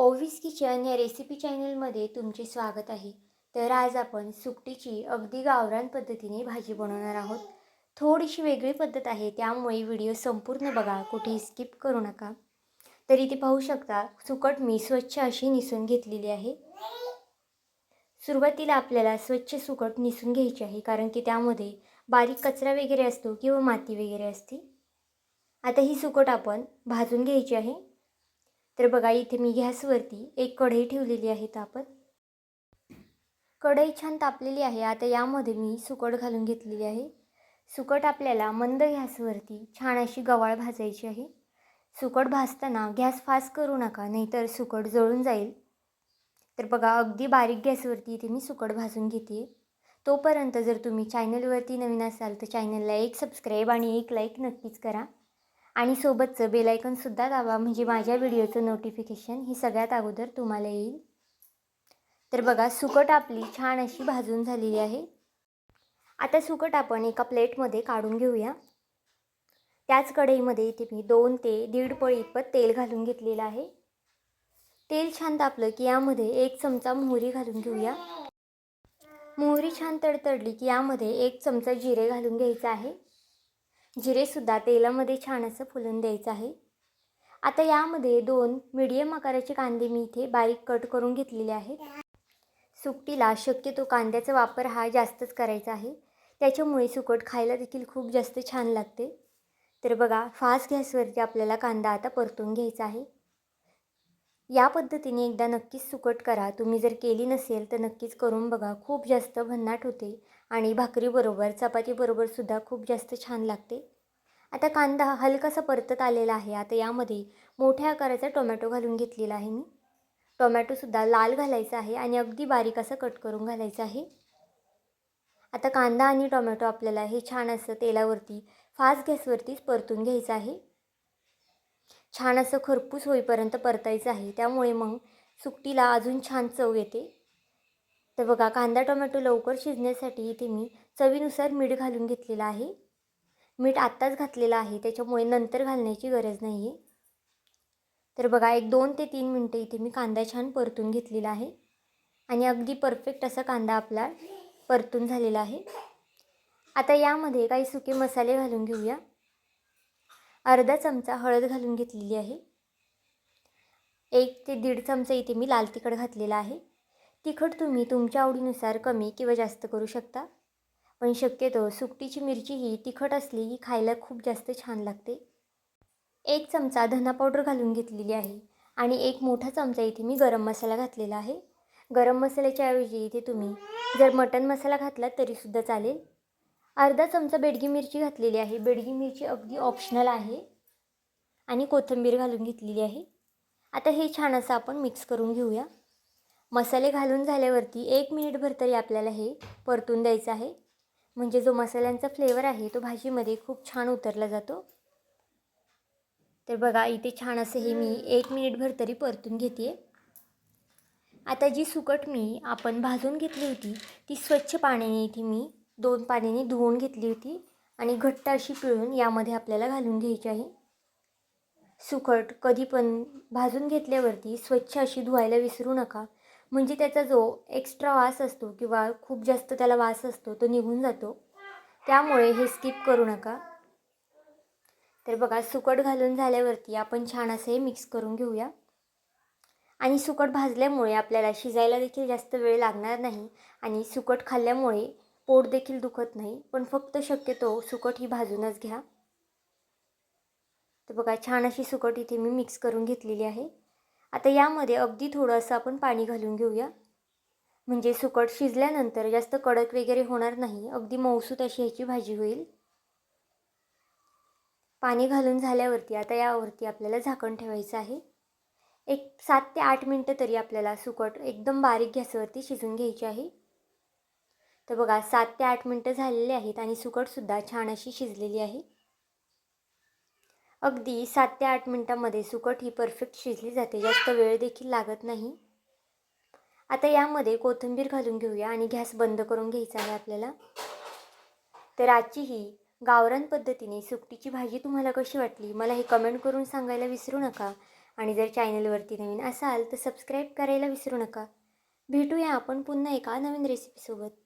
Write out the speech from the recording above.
ओव्हिस kitchen या recipe चॅनलमध्ये तुमचे स्वागत आहे. तर आज आपण सुकटीची अगदी गावरान पद्धतीने भाजी बनवणार आहोत. थोडीशी वेगळी पद्धत आहे त्यामुळे व्हिडिओ संपूर्ण बघा कुठेही स्किप करू नका. तर इथे पाहू शकता सुकट मी स्वच्छ अशी निसून घेतलेली आहे. सुरुवातीला आपल्याला स्वच्छ सुकट निसून घ्यायची आहे कारण की त्यामध्ये बारीक कचरा वगैरे असतो किंवा माती वगैरे असते. आता ही सुकट आपण भाजून घ्यायची आहे. तर बघा इथे मी गॅसवरती एक कढई ठेवलेली आहे तापत. कढई छान तापलेली आहे. आता यामध्ये मी सुकट घालून घेतलेली आहे. सुकट आपल्याला मंद गॅसवरती छान अशी गवाळ भाजायची आहे. सुकट भाजताना गॅस फास्ट करू नका नाहीतर सुकट जळून जाईल. तर बघा अगदी बारीक गॅसवरती इथे मी सुकट भाजून घेते तोपर्यंत जर तुम्ही चॅनलवरती नवीन असाल तर चॅनलला एक सबस्क्राईब आणि एक लाईक नक्कीच करा. आणि सोबतचं बेलायकनसुद्धा दाबा म्हणजे माझ्या व्हिडिओचं नोटिफिकेशन ही सगळ्यात अगोदर तुम्हाला येईल. तर बघा सुकट आपली छान अशी भाजून झालेली आहे. आता सुकट आपण एका प्लेटमध्ये काढून घेऊया. त्याच कढईमध्ये इथे मी दोन ते दीड पळी इतपत तेल घालून घेतलेलं आहे. तेल छान तापलं की यामध्ये एक चमचा मोहरी घालून घेऊया. मोहरी छान तडतडली की यामध्ये एक चमचा जिरे घालून घ्यायचं आहे. जिरेसुद्धा तेलामध्ये छान असं फुलून द्यायचं आहे. आता यामध्ये दोन मिडियम आकाराचे कांदे मी इथे बारीक कट करून घेतलेले आहेत. सुकटीला शक्यतो कांद्याचा वापर हा जास्तच करायचा आहे. त्याच्यामुळे सुकट खायला देखील खूप जास्त छान लागते. तर बघा फास्ट गॅसवरती आपल्याला कांदा आता परतून घ्यायचा आहे. या पद्धतीने एकदा नक्कीच सुकट करा. तुम्ही जर केली नसेल तर नक्कीच करून बघा. खूप जास्त भन्नाट होते आणि भाकरीबरोबर चपातीबरोबरसुद्धा खूप जास्त छान लागते. आता कांदा हलकासा परतत आलेला आहे. आता यामध्ये मोठ्या आकाराचा टोमॅटो घालून घेतलेला आहे मी. टोमॅटोसुद्धा लाल घालायचा आहे आणि अगदी बारीक असं कट करून घालायचं आहे. आता कांदा आणि टोमॅटो आपल्याला हे छान असं तेलावरती फास्ट गॅसवरतीच परतून घ्यायचं आहे. छान असं खरपूस होईपर्यंत परतायचं आहे. त्यामुळे मग सुकटीला अजून छान चव येते. तर बघा कांदा टोमॅटो लवकर शिजण्यासाठी इथे मी चवीनुसार मीठ घालून घेतलेलं आहे. मीठ आत्ताच घातलेलं आहे. त्याच्यामुळे नंतर घालण्याची गरज नाही आहे तर बघा एक दोन ते तीन मिनटं इथे मी कांदा छान परतून घेतलेला आहे. आणि अगदी परफेक्ट असा कांदा आपला परतून झालेला आहे. आता यामध्ये काही सुके मसाले घालून घेऊया. अर्धा चमचा हळद घालून घेतलेली आहे. एक ते दीड चमचा इथे मी लाल तिखट घातलेला आहे. तिखट तुम्ही तुमच्या आवडीनुसार कमी किंवा जास्त करू शकता. पण शक्यतो सुकटीची मिरची ही तिखट असली की खायला खूप जास्त छान लागते. एक चमचा धना पावडर घालून घेतलेली आहे आणि एक मोठा चमचा इथे मी गरम मसाला घातलेला आहे. गरम मसाल्याच्या ऐवजी इथे तुम्ही जर मटन मसाला घातला तरीसुद्धा चालेल. अर्धा चमचा बेडगी मिरची घातलेली आहे. बेडगी मिरची अगदी ऑप्शनल आहे. आणि कोथिंबीर घालून घेतलेली आहे. आता हे छान असं आपण मिक्स करून घेऊया. मसाले घालून झाल्यावरती एक मिनिटभर तरी आपल्याला हे परतून द्यायचं आहे. म्हणजे जो मसाल्यांचा फ्लेवर आहे तो भाजीमध्ये खूप छान उतरला जातो. तर बघा इथे छान असं हे मी एक मिनिटभर तरी परतून घेते आता जी सुकट मी आपण भाजून घेतली होती ती स्वच्छ पाण्याने इथे मी दोन पाण्याने धुवून घेतली होती आणि घट्ट अशी पिळून यामध्ये आपल्याला घालून घ्यायची आहे. सुकट कधी पण भाजून घेतल्यावरती स्वच्छ अशी धुवायला विसरू नका. म्हणजे त्याचा जो एक्स्ट्रा वास असतो किंवा खूप जास्त त्याला वास असतो तो निघून जातो. त्यामुळे हे स्किप करू नका. तर बघा सुकट घालून झाल्यावरती आपण छान असं हे मिक्स करून घेऊया. आणि सुकट भाजल्यामुळे आपल्याला शिजायला देखील जास्त वेळ लागणार नाही आणि सुकट खाल्ल्यामुळे पोट देखील दुखत नाही पण फक्त शक्यतो सुकट ही भाजूनच घ्या. तर बघा छान अशी सुकट इथे मी मिक्स करून घेतलेली आहे. आता यामध्ये अगदी थोडं असं आपण पाणी घालून घेऊया. म्हणजे सुकट शिजल्यानंतर जास्त कडक वगैरे होणार नाही अगदी मौसूत अशी ह्याची भाजी होईल. पाणी घालून झाल्यावरती आता यावरती आपल्याला झाकण ठेवायचं आहे. एक सात ते आठ मिनटं तरी आपल्याला सुकट एकदम बारीक गॅसवरती शिजून घ्यायची आहे. तर बघा सात ते आठ मिनटं झालेली आहेत आणि सुकटसुद्धा छान अशी शिजलेली आहे. अगदी सात ते आठ मिनटामध्ये सुकट ही परफेक्ट शिजली जाते. जास्त वेळ देखील लागत नाही. आता यामध्ये कोथिंबीर घालून घेऊया आणि गॅस बंद करून घ्यायचा आहे आपल्याला. तर आजची ही गावरान पद्धतीने सुकटीची भाजी तुम्हाला कशी वाटली? मला हे कमेंट करून सांगायला विसरू नका. आणि जर चॅनलवरती नवीन असाल तर सबस्क्राईब करायला विसरू नका. भेटूया आपण पुन्हा एका नवीन रेसिपीसोबत